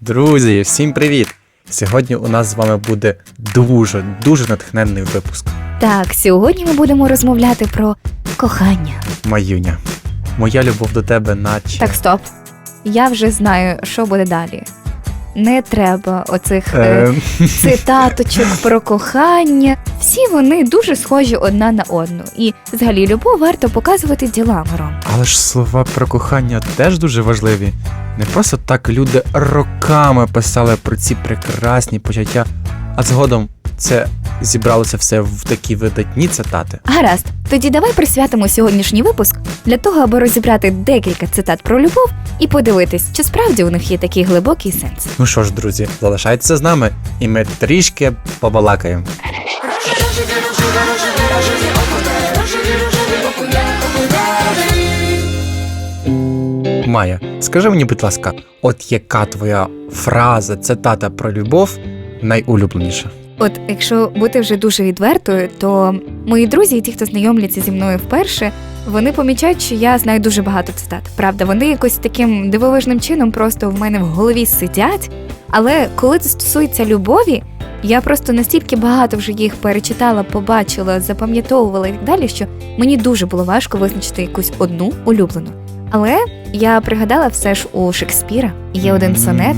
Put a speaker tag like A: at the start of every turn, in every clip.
A: Друзі, всім привіт! Сьогодні у нас з вами буде дуже дуже натхненний випуск.
B: Так, сьогодні ми будемо розмовляти про кохання.
A: Маюня. Моя любов до тебе, наче.
B: Так, стоп. Я вже знаю, що буде далі. Не треба оцих е,
A: Е,
B: цитаточок про кохання. Всі вони дуже схожі одна на одну. І взагалі любов варто показувати ділами, Ром.
A: але ж слова про кохання теж дуже важливі. Не просто так люди роками писали про ці прекрасні почуття, а згодом це зібралося все в такі видатні цитати.
B: Гаразд, тоді давай присвятимо сьогоднішній випуск для того, аби розібрати декілька цитат про любов і подивитись, чи справді у них є такий глибокий сенс.
A: Ну що ж, друзі, залишайтеся з нами, і ми трішки побалакаємо. Майя, скажи мені, будь ласка, от яка твоя фраза, цитата про любов найулюбленіша?
B: От, якщо бути вже дуже відвертою, то мої друзі і ті, хто знайомляться зі мною вперше, вони помічають, що я знаю дуже багато цитат. Правда, вони якось таким дивовижним чином просто в мене в голові сидять. Але коли це стосується любові, я просто настільки багато вже їх перечитала, побачила, запам'ятовувала і так далі, що мені дуже було важко визначити якусь одну улюблену. Але я пригадала все ж у Шекспіра є один сонет.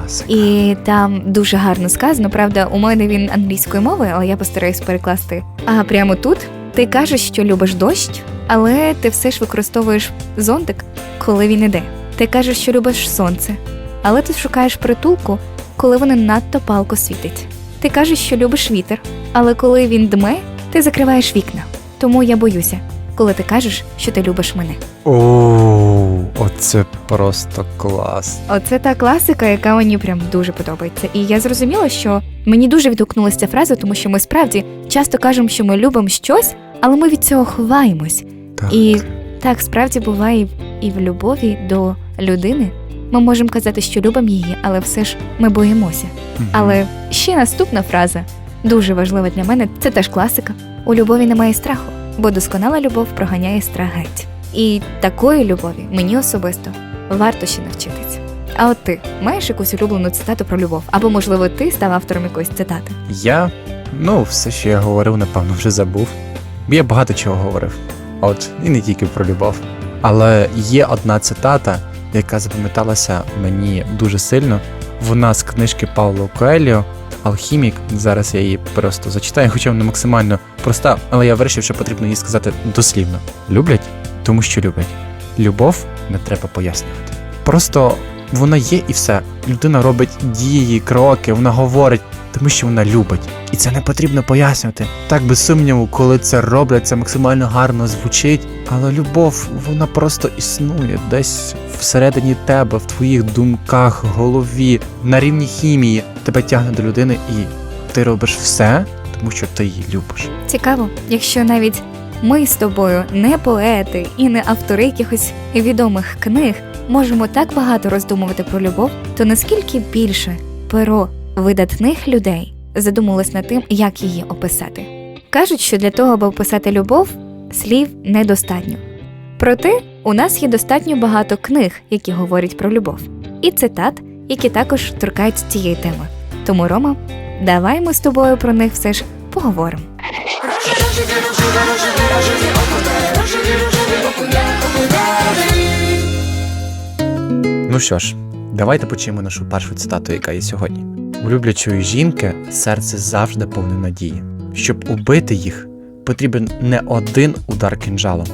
A: М, Класик.
B: І там дуже гарно сказано. Правда, у мене він англійською мовою, але я постараюсь перекласти. А прямо тут ти кажеш, що любиш дощ, але ти все ж використовуєш зонтик, коли він іде. Ти кажеш, що любиш сонце, але ти шукаєш притулку, коли воно надто палко світить. Ти кажеш, що любиш вітер, але коли він дме, ти закриваєш вікна. Тому я боюся, коли ти кажеш, що ти любиш мене.
A: О, оце просто клас.
B: Оце та класика, яка мені прям дуже подобається. І я зрозуміла, що мені дуже відгукнулася ця фраза, тому що ми справді часто кажемо, що ми любимо щось, але ми від цього ховаємось.
A: Так.
B: І так справді буває і в любові до людини. Ми можемо казати, що любимо її, але все ж ми боїмося.
A: Мгм.
B: Але ще наступна фраза, дуже важлива для мене, це теж класика. У любові немає страху, бо досконала любов проганяє страх геть. І такої любові мені особисто варто ще навчитися. А от ти маєш якусь улюблену цитату про любов? Або, можливо, ти став автором якоїсь цитати?
A: Я, ну, все, що я говорив, напевно, вже забув. Бо я багато чого говорив. От, і не тільки про любов. Але є одна цитата, яка запам'яталася мені дуже сильно. Вона з книжки Пауло Коеліо Алхімік. Зараз я її просто зачитаю, хоча вона максимально проста, але я вирішив, що потрібно її сказати дослівно. Люблять, тому що люблять. Любов не треба пояснювати. Просто вона є і все. Людина робить дії, кроки, вона говорить, тому що вона любить. І це не потрібно пояснювати. Так без сумніву, коли це роблять, це максимально гарно звучить. Але любов, вона просто існує десь всередині тебе, в твоїх думках, голові, на рівні хімії. Тебе тягне до людини, і ти робиш все, тому що ти її любиш.
B: Цікаво, якщо навіть ми з тобою не поети і не автори якихось відомих книг, можемо так багато роздумувати про любов, то наскільки більше перо видатних людей задумалось над тим, як її описати. Кажуть, що для того, аби описати любов, слів недостатньо. Проте у нас є достатньо багато книг, які говорять про любов, і цитат, які також торкаються цієї теми. Тому, Рома, давай ми з тобою про них все ж поговоримо.
A: Ну що ж, давайте почнемо нашу першу цитату, яка є сьогодні. У люблячої жінки серце завжди повне надії. Щоб убити їх, потрібен не один удар кинджалом.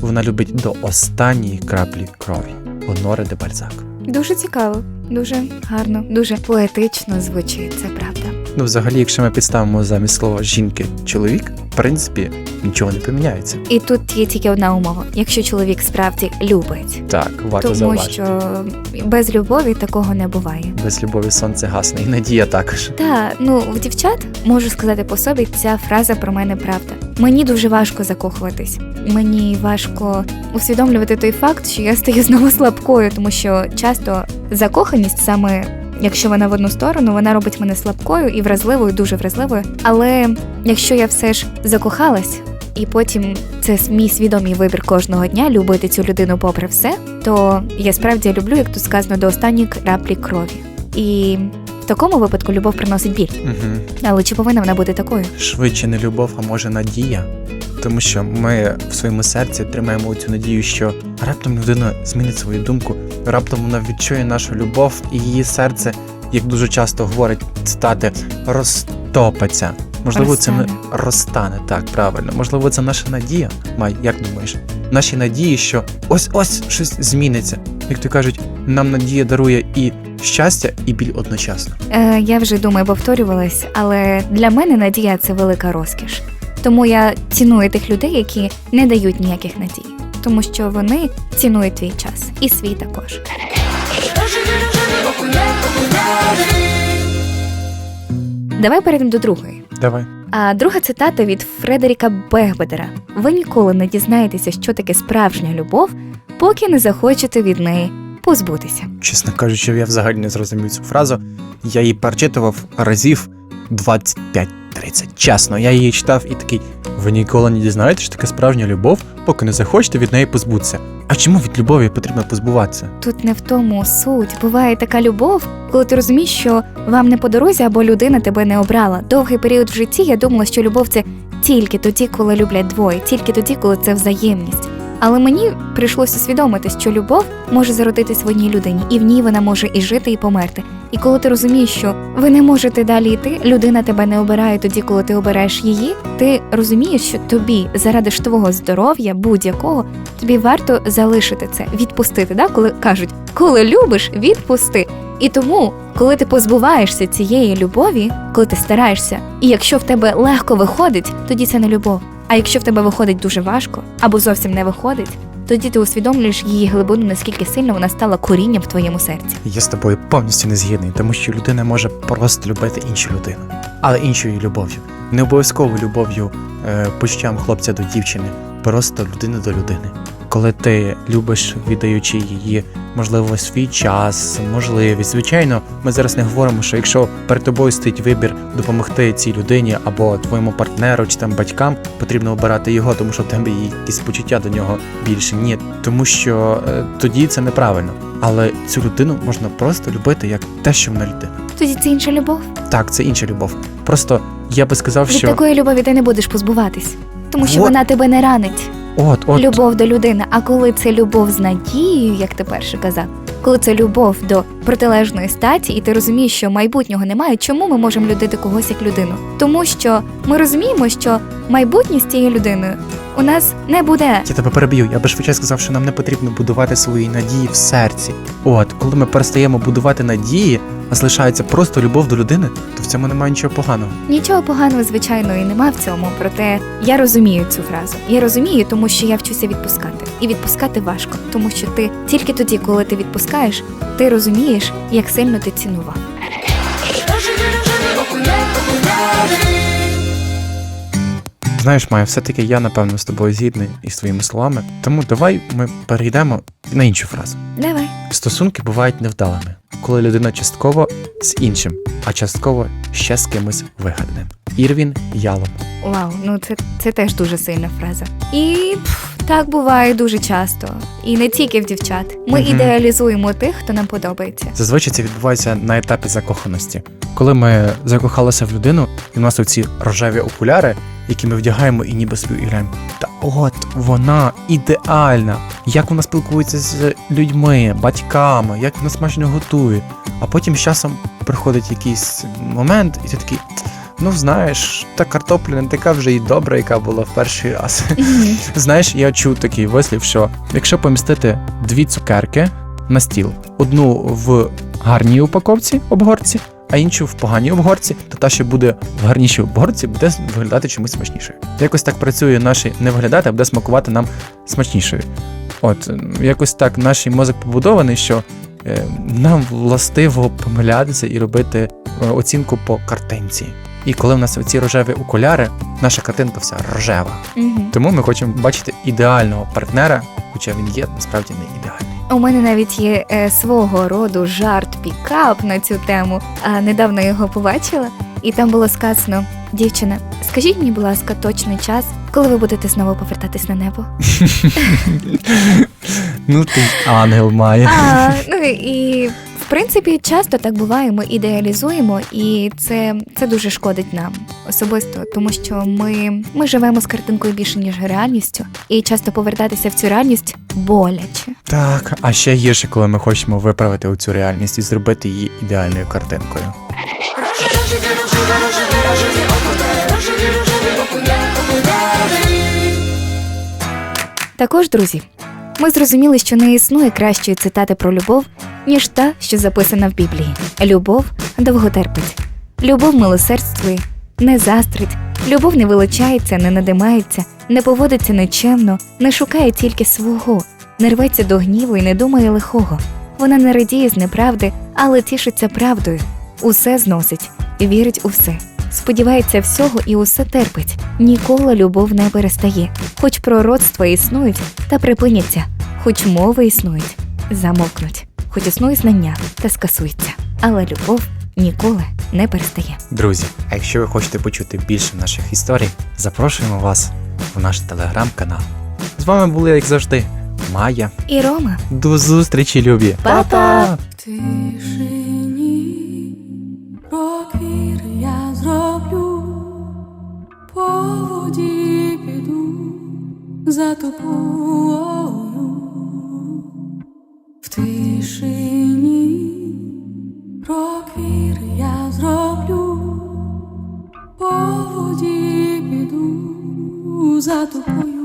A: Вона любить до останньої краплі крові. Оноре де Бальзак.
B: Дуже цікаво, дуже гарно, дуже поетично звучить, це правда.
A: Ну, взагалі, якщо ми підставимо замість слова жінки чоловік, в принципі, нічого не поміняється.
B: І тут є тільки одна умова: якщо чоловік справді любить,
A: Так, варто
B: тому
A: зауважити.
B: що без любові такого не буває.
A: Без любові сонце гасне, і надія також.
B: Та ну в дівчат можу сказати по собі, ця фраза про мене правда. Мені дуже важко закохуватись. Мені важко усвідомлювати той факт, що я стаю знову слабкою, тому що часто закоханість саме якщо вона в одну сторону, вона робить мене слабкою і вразливою, дуже вразливою. Але якщо я все ж закохалась, і потім це мій свідомий вибір кожного дня любити цю людину попри все, то я справді люблю, як тут сказано, до останньої краплі крові. І в такому випадку любов приносить біль.
A: Угу.
B: Але чи повинна вона бути такою?
A: Швидше не любов, а може надія. Тому що ми в своєму серці тримаємо цю надію, що раптом людина змінить свою думку, раптом вона відчує нашу любов, і її серце, як дуже часто говорять цитати, розтопиться. Можливо, це не
B: Розтане.
A: розтане, так, правильно. Можливо, це наша надія. Май, як думаєш? Наші надії, що ось ось щось зміниться. Як то кажуть, нам надія дарує і щастя, і біль одночасно.
B: Е, я вже думаю, повторювалась, але для мене надія це велика розкіш. Тому я ціную тих людей, які не дають ніяких надій, тому що вони цінують твій час і свій також. Давай перейдемо до другої.
A: Давай.
B: А друга цитата від Фредеріка Бехбедера: Ви ніколи не дізнаєтеся, що таке справжня любов, поки не захочете від неї позбутися.
A: Чесно кажучи, я взагалі не зрозумів цю фразу. Я її перечитував разів 25-30. Чесно, я її читав і такий: ви ніколи не дізнаєтесь, що таке справжня любов, поки не захочете від неї позбутися. А чому від любові потрібно позбуватися?
B: Тут не в тому суть. Буває така любов, коли ти розумієш, що вам не по дорозі або людина тебе не обрала. Довгий період в житті я думала, що любов це тільки тоді, коли люблять двоє, тільки тоді, коли це взаємність. Але мені прийшлося усвідомити, що любов може зародитись в одній людині, і в ній вона може і жити, і померти. І коли ти розумієш, що ви не можете далі йти, людина тебе не обирає тоді, коли ти обереш її, ти розумієш, що тобі заради ж твого здоров'я будь-якого тобі варто залишити це, відпустити. Да? Коли кажуть, коли любиш, відпусти. І тому, коли ти позбуваєшся цієї любові, коли ти стараєшся, і якщо в тебе легко виходить, тоді це не любов. А якщо в тебе виходить дуже важко або зовсім не виходить, тоді ти усвідомлюєш її глибину, наскільки сильно вона стала корінням в твоєму серці.
A: Я з тобою повністю не згідний, тому що людина може просто любити іншу людину, але іншою любов'ю. Не обов'язково любов'ю, е, почуттям хлопця до дівчини, просто людини до людини. Коли ти любиш, віддаючи її, можливо, свій час, можливість. Звичайно, ми зараз не говоримо, що якщо перед тобою стоїть вибір допомогти цій людині або твоєму партнеру чи там батькам, потрібно обирати його, тому що в тебе є якісь почуття до нього більше. Ні, тому що е, тоді це неправильно. Але цю людину можна просто любити як те, що вона людина.
B: Тоді це інша любов.
A: Так, це інша любов. Просто я би сказав,
B: Від
A: що
B: такої любові ти не будеш позбуватись, тому що
A: Вот.
B: вона тебе не ранить.
A: От, от
B: любов до людини. А коли це любов з надією, як ти перше казав, коли це любов до протилежної статі, і ти розумієш, що майбутнього немає, чому ми можемо людити когось як людину? Тому що ми розуміємо, що майбутнє з цією людиною у нас не буде.
A: Я тебе переб'ю. Я би швидше сказав, що нам не потрібно будувати свої надії в серці. От, коли ми перестаємо будувати надії, а залишається просто любов до людини, то в цьому немає нічого поганого.
B: Нічого поганого, звичайно, і нема в цьому. Проте я розумію цю фразу. Я розумію, тому що я вчуся відпускати. І відпускати важко, тому що ти тільки тоді, коли ти відпускаєш, ти розумієш, як сильно ти цінував.
A: Знаєш, Майя, все-таки я напевно з тобою згідний із твоїми словами. Тому давай ми перейдемо на іншу фразу.
B: Давай.
A: Стосунки бувають невдалими, коли людина частково з іншим, а частково ще з кимось вигаданим. Ірвін Ялом.
B: Вау, ну це, це теж дуже сильна фраза. І пф, так буває дуже часто. І не тільки в дівчат. Ми
A: Мгм.
B: ідеалізуємо тих, хто нам подобається.
A: Зазвичай це відбувається на етапі закоханості. Коли ми закохалися в людину, і в нас оці рожеві окуляри, які ми вдягаємо і ніби уявляємо. Та от вона ідеальна. Як вона спілкується з людьми, батьками, як вона смачно готує. А потім з часом приходить якийсь момент, і ти такий. Ну, знаєш, та картопля не така вже і добра, яка була в перший раз. Знаєш, я чув такий вислів, що якщо помістити дві цукерки на стіл, одну в гарній упаковці обгорці, а іншу в поганій обгорці, то та, що буде в гарнішій обгорці, буде виглядати чимось смачнішою. Якось так працює наші не виглядати, а буде смакувати нам смачнішою. От якось так наш мозок побудований, що е, нам властиво помилятися і робити е, оцінку по картинці. І коли в нас оці рожеві окуляри, наша картинка вся рожева.
B: Мгм.
A: Тому ми хочемо бачити ідеального партнера, хоча він є насправді не ідеальний.
B: У мене навіть є е, свого роду жарт пікап на цю тему. А недавно його побачила, і там було сказано: дівчина, скажіть мені, будь ласка, точний час, коли ви будете знову повертатись на небо.
A: Ну ти ангел має.
B: А, ну і в принципі, часто так буває, ми ідеалізуємо, і це, це дуже шкодить нам особисто, тому що ми, ми живемо з картинкою більше, ніж реальністю, і часто повертатися в цю реальність боляче.
A: Так, а ще гірше, коли ми хочемо виправити оцю реальність і зробити її ідеальною картинкою.
B: Також, друзі, ми зрозуміли, що не існує кращої цитати про любов, ніж та, що записана в Біблії. Любов довго терпить, любов милосердствує, не застрить, любов не вилучається, не надимається, не поводиться нечемно, не шукає тільки свого, не рветься до гніву і не думає лихого. Вона не радіє з неправди, але тішиться правдою, усе зносить, вірить у все, сподівається всього і усе терпить. Ніколи любов не перестає, хоч пророцтва існують та припиняться, хоч мови існують, замовкнуть, хоч існує знання та скасується. Але любов ніколи не перестає.
A: Друзі, а якщо ви хочете почути більше наших історій, запрошуємо вас в наш телеграм-канал. З вами були, як завжди, Майя.
B: І Рома,
A: До зустрічі, любі!
B: Па-па!
C: тишині прокір я зроблю, по воді піду за тобою. В тишині прокір я зроблю, по воді піду за тобою.